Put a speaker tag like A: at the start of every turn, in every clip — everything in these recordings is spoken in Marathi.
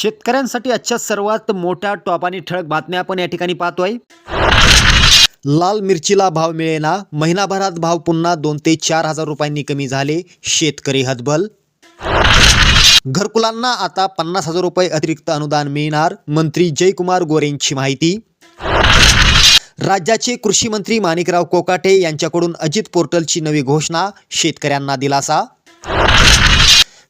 A: शेतकऱ्यांसाठी आजच्या सर्वात मोठ्या टॉप आणि ठळक बातम्या आपण या ठिकाणी पाहतोय. लाल मिरचीला भाव मिळेना. महिनाभरात भाव पुन्हा दोन ते चार हजार रुपयांनी कमी झाले. शेतकरी हतबल. घरकुलांना आता पन्नास हजार रुपये अतिरिक्त अनुदान मिळणार. मंत्री जयकुमार गोरेंची माहिती. राज्याचे कृषी मंत्री माणिकराव कोकाटे यांच्याकडून अजित पोर्टलची नवी घोषणा. शेतकऱ्यांना दिलासा.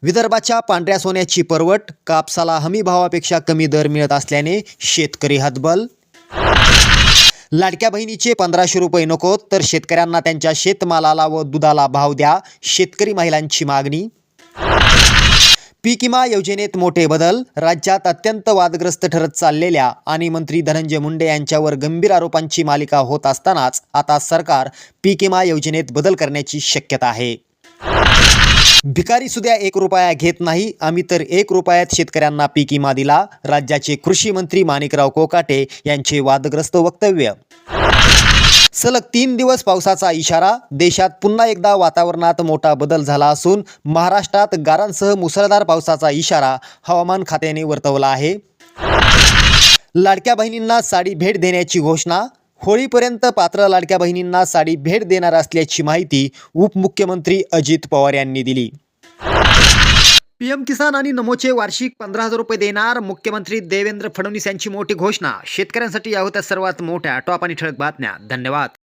A: विदर्भाच्या पांढऱ्या सोन्याची परवट कापसाला हमी भावापेक्षा कमी दर मिळत असल्याने शेतकरी हतबल. लाडक्या बहिणीचे पंधराशे रुपये नको तर शेतकऱ्यांना त्यांच्या शेतमालाला व दुधाला भाव द्या शेतकरी महिलांची मागणी. पीक विमा योजनेत मोठे बदल राज्यात अत्यंत वादग्रस्त ठरत चाललेल्या आणि मंत्री धनंजय मुंडे यांच्यावर गंभीर आरोपांची मालिका होत असतानाच आता सरकार पीक विमा योजनेत बदल करण्याची शक्यता आहे. भिकारी सुद्धा एक रुपया घेत नाही. आम्ही तर एक रुपयात शेतकऱ्यांना पीक विमा दिला. राज्याचे कृषी मंत्री माणिकराव कोकाटे यांचे वादग्रस्त वक्तव्य. सलग तीन दिवस पावसाचा इशारा. देशात पुन्हा एकदा वातावरणात मोठा बदल झाला असून महाराष्ट्रात गारांसह मुसळधार पावसाचा इशारा हवामान खात्याने वर्तवला आहे. लाडक्या बहिणींना साडी भेट देण्याची घोषणा. होळीपर्यंत पात्र लाडक्या बहिणींना साडी भेट देणार असल्याची माहिती उपमुख्यमंत्री अजित पवार यांनी दिली. पीएम किसान आणि नमोचे वार्षिक पंधरा हजार रुपये देणार मुख्यमंत्री देवेंद्र फडणवीस यांची मोठी घोषणा. शेतकऱ्यांसाठी या होत्या सर्वात मोठ्या टॉप आणि ठळक बातम्या. धन्यवाद.